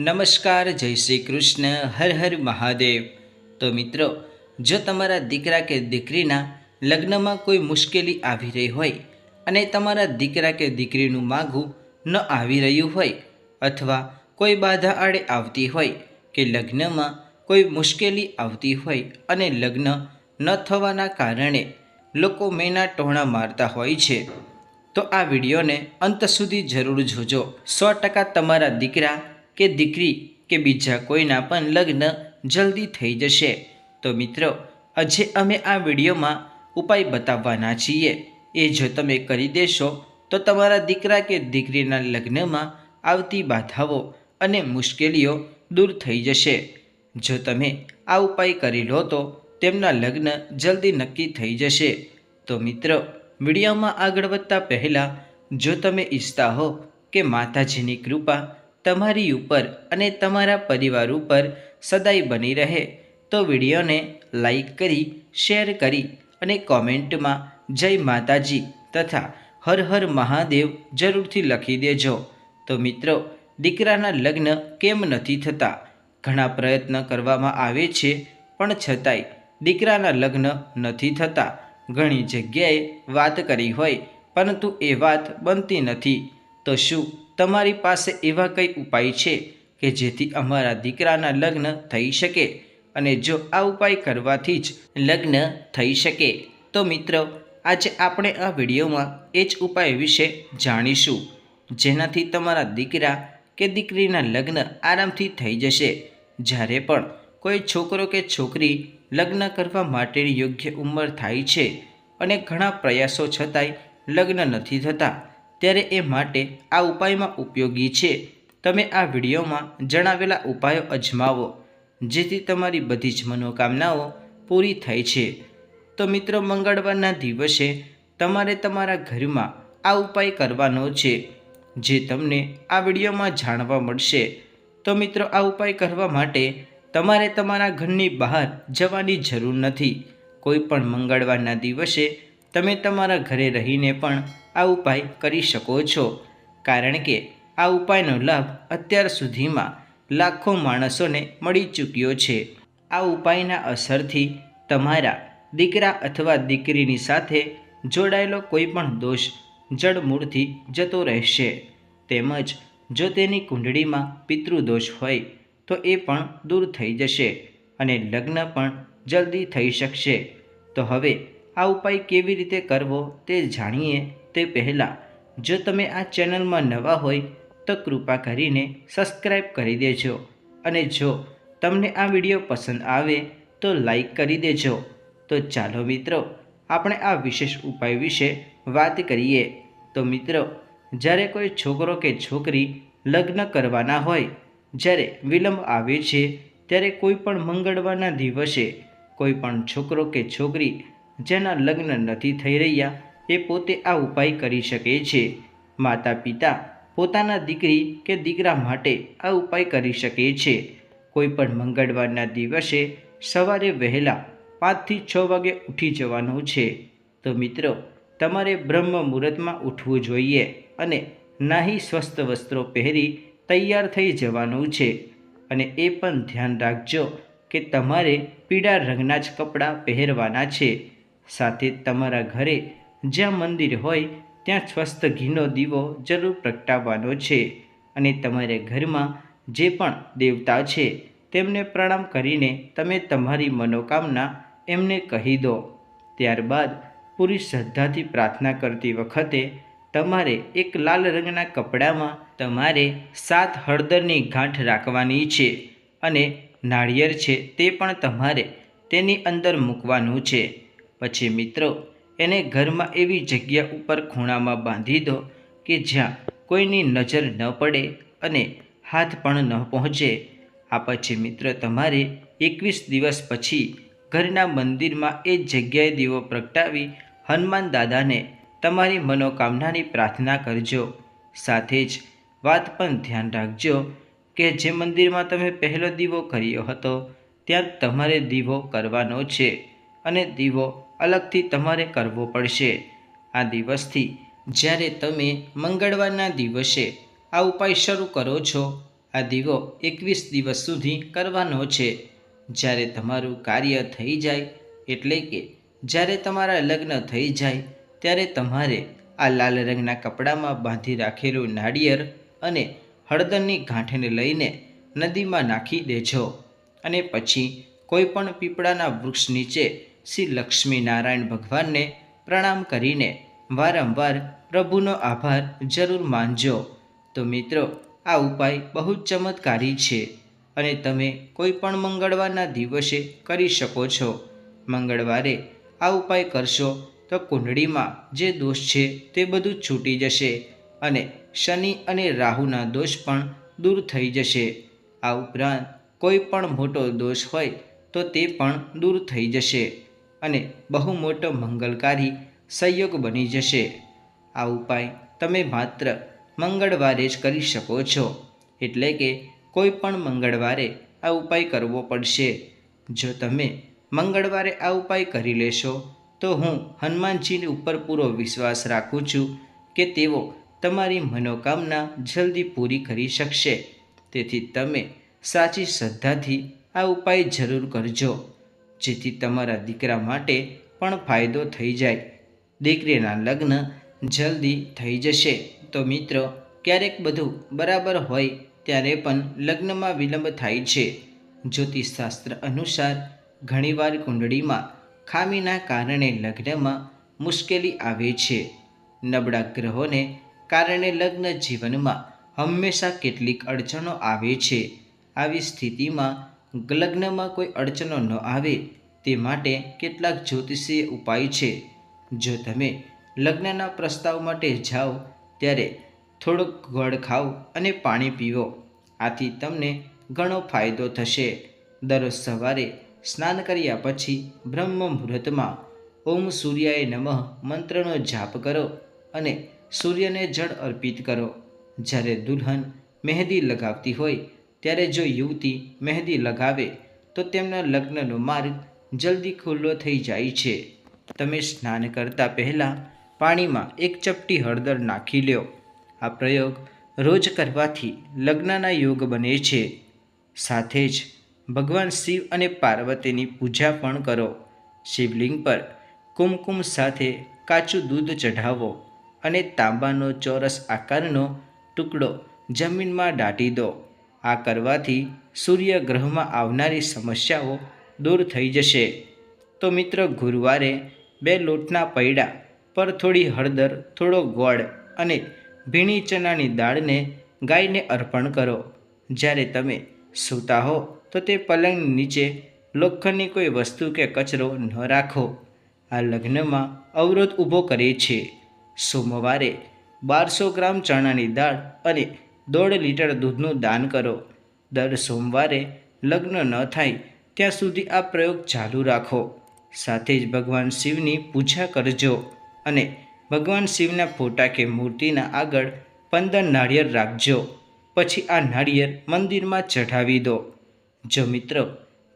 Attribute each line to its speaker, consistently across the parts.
Speaker 1: નમસ્કાર, જય શ્રી કૃષ્ણ, હર હર મહાદેવ. તો મિત્રો, જો તમારા દીકરા કે દીકરીના લગ્નમાં કોઈ મુશ્કેલી આવી રહી હોય અને તમારા દીકરા કે દીકરીનું માગું ન આવી રહ્યું હોય અથવા કોઈ બાધા આડે આવતી હોય કે લગ્નમાં કોઈ મુશ્કેલી આવતી હોય અને લગ્ન ન થવાના કારણે લોકો મેના ટોણા મારતા હોય છે, તો આ વિડીયોને અંત સુધી જરૂર જોજો. સો ટકા તમારા દીકરા કે દીકરી કે બીજા કોઈના પણ લગ્ન જલ્દી થઈ જશે. તો મિત્રો, આજે અમે આ વિડીયોમાં ઉપાય બતાવવાના છીએ. એ જો તમે કરી દેશો, તો તમારા દીકરા કે દીકરીના લગ્નમાં આવતી બાધાઓ અને મુશ્કેલીઓ દૂર થઈ જશે. જો તમે આ ઉપાય કરી લો તો તેમના લગ્ન જલ્દી નક્કી થઈ જશે. તો મિત્રો, વિડીયોમાં આગળ વધતા પહેલાં, જો તમે ઈચ્છતા હો કે માતાજીની કૃપા તમારી ઉપર અને તમારા પરિવાર ઉપર સદાય બની રહે. તો વિડીયોને લાઈક કરી, શેર કરી અને કોમેન્ટમાં જય માતાજી તથા હર હર મહાદેવ જરૂરથી લખી દેજો. તો મિત્રો, દીકરાના લગ્ન કેમ નથી થતા? ઘણા પ્રયત્ન કરવામાં આવે છે, પણ છતાંય દીકરાના લગ્ન નથી થતા. ઘણી જગ્યાએ વાત કરી હોય, પરંતુ એ વાત બનતી નથી. તો શું તમારી પાસે એવા કંઈ ઉપાય છે કે જેથી અમારા દીકરાના લગ્ન થઈ શકે? અને જો આ ઉપાય કરવાથી જ લગ્ન થઈ શકે? તો મિત્રો, આજે આપણે આ વિડીયોમાં એ જ ઉપાય વિશે જાણીશું. જેનાથી તમારા દીકરા કે દીકરીના લગ્ન આરામથી થઈ જશે. જ્યારે પણ કોઈ છોકરો કે છોકરી લગ્ન કરવા માટેની યોગ્ય ઉંમર થાય છે અને ઘણા પ્રયાસો છતાંય લગ્ન નથી થતા ત્યારે એ માટે આ ઉપાયમાં ઉપયોગી છે. તમે આ વિડીયોમાં જણાવેલા ઉપાયો અજમાવો, જેથી તમારી બધી જ મનોકામનાઓ પૂરી થાય છે. તો મિત્રો, મંગળવારના દિવસે તમારે તમારા ઘરમાં આ ઉપાય કરવાનો છે, જે તમને આ વિડીયોમાં જાણવા મળશે. તો મિત્રો, આ ઉપાય કરવા માટે તમારે તમારા ઘરની બહાર જવાની જરૂર નથી. કોઈ પણ મંગળવારના દિવસે તમે તમારા ઘરે રહીને પણ આ ઉપાય કરી શકો છો. કારણ કે આ ઉપાયનો લાભ અત્યાર સુધીમાં લાખો માણસોને મળી ચૂક્યો છે. આ ઉપાયના અસરથી તમારા દીકરા અથવા દીકરીની સાથે જોડાયેલો કોઈ પણ દોષ જડમૂળથી જતો રહેશે. તેમજ જો તેની કુંડળીમાં પિતૃદોષ હોય, તો એ પણ દૂર થઈ જશે અને લગ્ન પણ જલ્દી થઈ શકશે. તો હવે આ ઉપાય કેવી રીતે કરવો તે જાણીએ તે પહેલાં, જો તમે આ ચેનલમાં નવા હોય, તો કૃપા કરીને સબસ્ક્રાઈબ કરી દેજો. અને જો તમને આ વીડિયો પસંદ આવે, તો લાઈક કરી દેજો. તો ચાલો મિત્રો, આપણે આ વિશેષ ઉપાય વિશે વાત કરીએ. તો મિત્રો, જ્યારે કોઈ છોકરો કે છોકરી લગ્ન કરવાના હોય, જ્યારે વિલંબ આવે છે, ત્યારે કોઈ પણ મંગળવારના દિવસે કોઈ પણ છોકરો કે છોકરી જેના લગ્ન નથી થઈ રહ્યા એ પોતે આ ઉપાય કરી શકે છે. માતા પિતા પોતાના દીકરી કે દીકરા માટે આ ઉપાય કરી શકે છે. કોઈ પણ મંગળવારના દિવસે સવારે વહેલા પાંચથી છ વાગે ઉઠી જવાનું છે. તો મિત્રો, તમારે બ્રહ્મ મુહૂર્તમાં ઉઠવું જોઈએ અને નાહી સ્વસ્થ વસ્ત્રો પહેરી તૈયાર થઈ જવાનું છે. અને એ પણ ધ્યાન રાખજો કે તમારે પીળા રંગના જ કપડાં પહેરવાના છે. સાથે તમારા ઘરે જ્યાં મંદિર હોય, ત્યાં સ્વસ્થ ઘીનો દીવો જરૂર પ્રગટાવવાનો છે અને તમારે ઘરમાં જે પણ દેવતા છે, તેમને પ્રણામ કરીને તમે તમારી મનોકામના એમને કહી દો. ત્યારબાદ પૂરી શ્રદ્ધાથી પ્રાર્થના કરતી વખતે તમારે એક લાલ રંગના કપડામાં તમારે સાત હળદરની ગાંઠ રાખવાની છે અને નાળિયેર છે તે પણ તમારે તેની અંદર મૂકવાનું છે. પછી મિત્રો એને ઘરમાં એવી જગ્યા ઉપર ખૂણામાં બાંધી દો કે જ્યાં કોઈની નજર ન પડે અને હાથ પણ ન પહોંચે. આ પછી મિત્ર, તમારે એકવીસ દિવસ પછી ઘરના મંદિરમાં એ જગ્યાએ દીવો પ્રગટાવી હનુમાન દાદાને તમારી મનોકામનાની પ્રાર્થના કરજો. સાથે જ વાત પણ ધ્યાન રાખજો કે જે મંદિરમાં તમે પહેલો દીવો કર્યો હતો, ત્યાં તમારે દીવો કરવાનો છે અને દીવો અલગથી તમારે કરવો પડશે. આ દિવસથી જ્યારે તમે મંગળવારના દિવસે આ ઉપાય શરૂ કરો છો, આ દીવો એકવીસ દિવસ સુધી કરવાનો છે. જ્યારે તમારું કાર્ય થઈ જાય, એટલે કે જ્યારે તમારા લગ્ન થઈ જાય, ત્યારે તમારે આ લાલ રંગના કપડામાં બાંધી રાખેલું નાળિયેર અને હળદરની ગાંઠને લઈને નદીમાં નાખી દેજો. અને પછી કોઈ પણ પીપળાના વૃક્ષ નીચે શ્રી લક્ષ્મી નારાયણ ભગવાનને પ્રણામ કરીને વારંવાર પ્રભુનો આભાર જરૂર માનજો. તો મિત્રો, આ ઉપાય બહુ જ ચમત્કારી છે અને તમે કોઈ પણ મંગળવારના દિવસે કરી શકો છો. મંગળવારે આ ઉપાય કરશો તો કુંડળીમાં જે દોષ છે તે બધું છૂટી જશે અને શનિ અને રાહુના દોષ પણ દૂર થઈ જશે. આ ઉપરાંત કોઈ પણ મોટો દોષ હોય તો તે પણ દૂર થઈ જશે. અને બહુ મોટો મંગલકારી સંયોગ બની જશે. આ ઉપાય તમે માત્ર મંગળવારે જ કરી શકો છો. એટલે કે કોઈ પણ મંગળવારે આ ઉપાય કરવો પડશે. જો તમે મંગળવારે આ ઉપાય કરી લેશો, તો હું હનુમાનજીની ઉપર પૂરો વિશ્વાસ રાખું છું કે તેઓ તમારી મનોકામના જલ્દી પૂરી કરી શકશે. તેથી તમે સાચી શ્રદ્ધાથી આ ઉપાય જરૂર કરજો. જેથી તમારા દીકરા માટે પણ ફાયદો થઈ જાય. દીકરીના લગ્ન જલ્દી થઈ જશે. તો મિત્રો, ક્યારેક બધું બરાબર હોય ત્યારે પણ લગ્નમાં વિલંબ થાય છે. જ્યોતિષશાસ્ત્ર અનુસાર, ઘણીવાર કુંડળીમાં ખામીના કારણે લગ્નમાં મુશ્કેલી આવે છે. નબળા ગ્રહોને કારણે લગ્ન જીવનમાં હંમેશા કેટલીક અડચણો આવે છે. આવી સ્થિતિમાં લગ્નમાં કોઈ અડચણો ન આવે તે માટે કેટલાક જ્યોતિષીય ઉપાય છે. જો તમે લગ્નના પ્રસ્તાવ માટે જાઓ, ત્યારે થોડોક ગોળ ખાઓ અને પાણી પીવો. આથી તમને ઘણો ફાયદો થશે. દરરોજ સવારે સ્નાન કર્યા પછી બ્રહ્મ મુહૂર્તમાં ઓમ સૂર્યાય નમઃ મંત્રનો જાપ કરો અને સૂર્યને જળ અર્પિત કરો. જ્યારે દુલ્હન મહેંદી લગાવતી હોય ત્યારે જો યુવતી મહેંદી લગાવે, તો તેમના લગ્નનો માર્ગ જલ્દી ખુલ્લો થઈ જાય છે. તમે સ્નાન કરતાં પહેલાં પાણીમાં એક ચપટી હળદર નાખી લ્યો. આ પ્રયોગ રોજ કરવાથી લગ્નના યોગ બને છે. સાથે જ ભગવાન શિવ અને પાર્વતીની પૂજા પણ કરો. શિવલિંગ પર કુમકુમ સાથે કાચું દૂધ ચઢાવો અને તાંબાનો ચોરસ આકારનો ટુકડો જમીનમાં દાટી દો. આ કરવાથી સૂર્યગ્રહમાં આવનારી સમસ્યાઓ દૂર થઈ જશે. તો મિત્ર, ગુરુવારે બે લોટના પૈડા પર થોડી હળદર, થોડો ગોળ અને ભીણી ચણાની દાળને ગાયને અર્પણ કરો. જ્યારે તમે સૂતા હો, તો તે પલંગ નીચે લોખંડની કોઈ વસ્તુ કે કચરો ન રાખો. આ લગ્નમાં અવરોધ ઊભો કરે છે. સોમવારે બારસો ગ્રામ ચણાની દાળ અને દોઢ લીટર દૂધનું દાન કરો. દર સોમવારે લગ્ન ન થાય ત્યાં સુધી આ પ્રયોગ ચાલુ રાખો. સાથે જ ભગવાન શિવની પૂજા કરજો અને ભગવાન શિવના ફોટા કે મૂર્તિના આગળ પંદર નાળિયેર રાખજો. પછી આ નાળિયેર મંદિરમાં ચઢાવી દો. જો મિત્રો,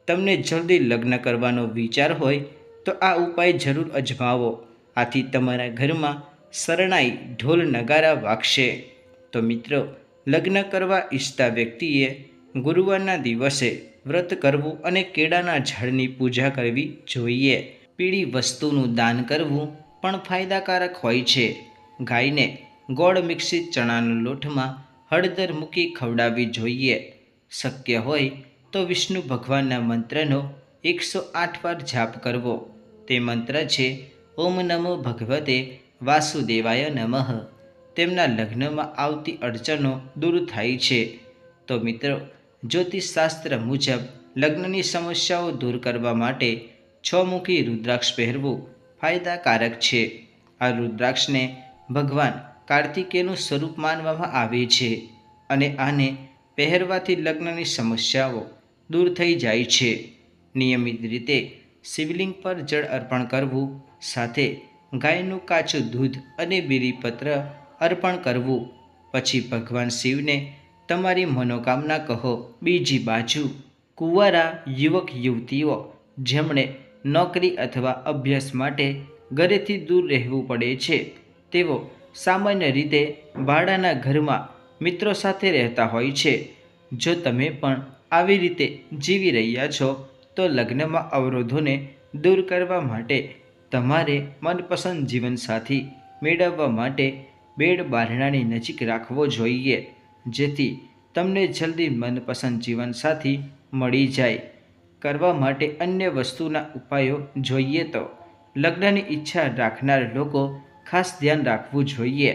Speaker 1: તમને જલ્દી લગ્ન કરવાનો વિચાર હોય તો આ ઉપાય જરૂર અજમાવો. આથી તમારા ઘરમાં શરણાઈ ઢોલ નગારા વાગશે. તો મિત્રો લગ્ન કરવા ઈચ્છતા વ્યક્તિએ ગુરુવારના દિવસે વ્રત કરવું અને કેળાના ઝાડની પૂજા કરવી જોઈએ. પીળી વસ્તુનું દાન કરવું પણ ફાયદાકારક હોય છે. ગાયને ગોળ મિક્સિત ચણાના લોટમાં હળદર મૂકી ખવડાવવી જોઈએ. શક્ય હોય તો વિષ્ણુ ભગવાનના મંત્રનો એકસો આઠ વાર જાપ કરવો. તે મંત્ર છે, ઓમ નમો ભગવતે વાસુદેવાય નમઃ. તેમના લગ્નમાં આવતી અડચણો દૂર થાય છે. તો મિત્રો, જ્યોતિષશાસ્ત્ર મુજબ, લગ્નની સમસ્યાઓ દૂર કરવા માટે છ મુખી રુદ્રાક્ષ પહેરવું ફાયદાકારક છે. આ રુદ્રાક્ષને ભગવાન કાર્તિકેયનું સ્વરૂપ માનવામાં આવે છે અને આને પહેરવાથી લગ્નની સમસ્યાઓ દૂર થઈ જાય છે. નિયમિત રીતે શિવલિંગ પર જળ અર્પણ કરવું, સાથે ગાયનું કાચું દૂધ અને બીલીપત્ર અર્પણ કરવું. પછી ભગવાન શિવને, તમારી મનોકામના કહો, બીજી બાજુ. કુંવારા યુવક યુવતીઓ, જેમણે નોકરી અથવા અભ્યાસ માટે ઘરેથી દૂર રહેવું પડે છે, તેઓ સામાન્ય રીતે ભાડાના ઘરમાં મિત્રો સાથે રહેતા હોય છે. જો તમે પણ આવી રીતે જીવી રહ્યા છો, તો લગ્નમાં અવરોધોને દૂર કરવા માટે તમારે મનપસંદ જીવનસાથી મેળવવા માટે બેડ બારણાની નજીક રાખવો જોઈએ, જેથી તમને જલ્દી મનપસંદ જીવનસાથી મળી જાય. કરવા માટે અન્ય વસ્તુના ઉપાયો જોઈએ તો, લગ્નની ઈચ્છા રાખનાર લોકો ખાસ ધ્યાન રાખવું જોઈએ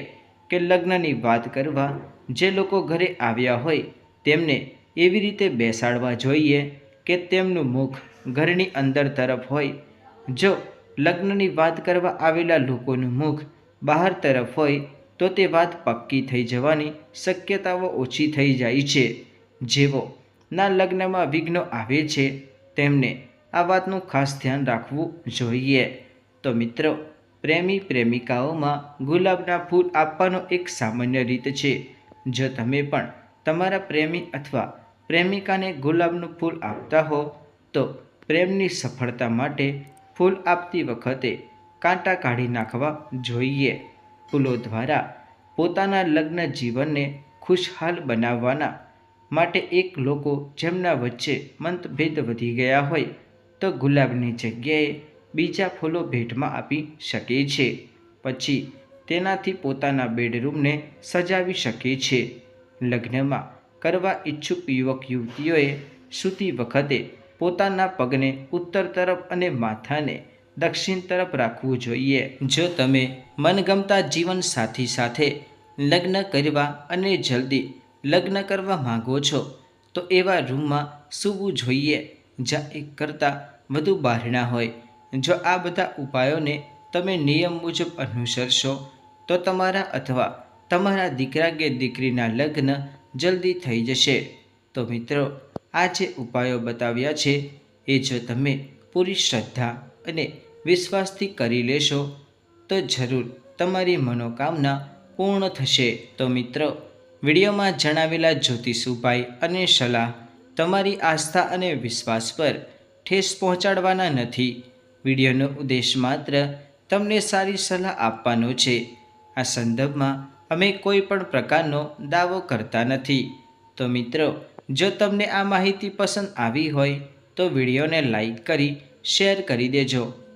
Speaker 1: કે લગ્નની વાત કરવા જે લોકો ઘરે આવ્યા હોય તેમને એવી રીતે બેસાડવા જોઈએ કે તેમનું મુખ ઘરની અંદર તરફ હોય. જો લગ્નની વાત કરવા આવેલા લોકોનું મુખ બહાર તરફ હોય તો તે વાત પક્કી થઈ જવાની શક્યતાઓ ઓછી થઈ જાય છે. જેઓ ના લગ્નમાં વિઘ્નો આવે છે, તેમને આ વાતનું ખાસ ધ્યાન રાખવું જોઈએ. તો મિત્રો, પ્રેમી પ્રેમિકાઓમાં ગુલાબના ફૂલ આપવાનો એક સામાન્ય રીત છે. જો તમે પણ તમારા પ્રેમી અથવા પ્રેમિકાને ગુલાબનું ફૂલ આપતા હો, તો પ્રેમની સફળતા માટે ફૂલ આપતી વખતે કાંટા કાઢી નાખવા જોઈએ. ફૂલો દ્વારા પોતાના લગ્ન જીવનને ખુશહાલ બનાવવાના માટે એક લોકો જેમના વચ્ચે મતભેદ વધી ગયા હોય તો ગુલાબની જગ્યાએ બીજા ફૂલો ભેટમાં આપી શકે છે. પછી તેનાથી પોતાના બેડરૂમને સજાવી શકે છે. લગ્નમાં કરવા ઈચ્છુક યુવક યુવતીઓએ સૂતી વખતે પોતાના પગને ઉત્તર તરફ અને માથાને દક્ષિણ તરફ રાખવું જોઈએ. જો તમે મનગમતા જીવન સાથી સાથે લગ્ન કરવા અને જલ્દી લગ્ન કરવા માંગો છો, તો એવા રૂમમાં સૂવું જોઈએ, જ્યાં એક કરતાં વધુ બારણા હોય. જો આ બધા ઉપાયોને તમે નિયમ મુજબ અનુસરશો, તો તમારા અથવા તમારા દીકરા કે દીકરીના લગ્ન જલ્દી થઈ જશે. તો મિત્રો, આ જે ઉપાયો બતાવ્યા છે, એ જો તમે પૂરી શ્રદ્ધા અને વિશ્વાસથી કરી લેશો, તો જરૂર તમારી મનોકામના પૂર્ણ થશે. તો મિત્રો, વિડીયોમાં જણાવેલા જ્યોતિષ ઉપાય અને સલાહ તમારી આસ્થા અને વિશ્વાસ પર ઠેસ પહોંચાડવાના નથી. વિડીયોનો ઉદ્દેશ માત્ર તમને સારી સલાહ આપવાનો છે. આ સંદર્ભમાં અમે કોઈ પણ પ્રકારનો દાવો કરતા નથી. તો મિત્રો, જો તમને આ માહિતી પસંદ આવી હોય, તો વિડીયોને લાઈક કરી શેર કરી દેજો.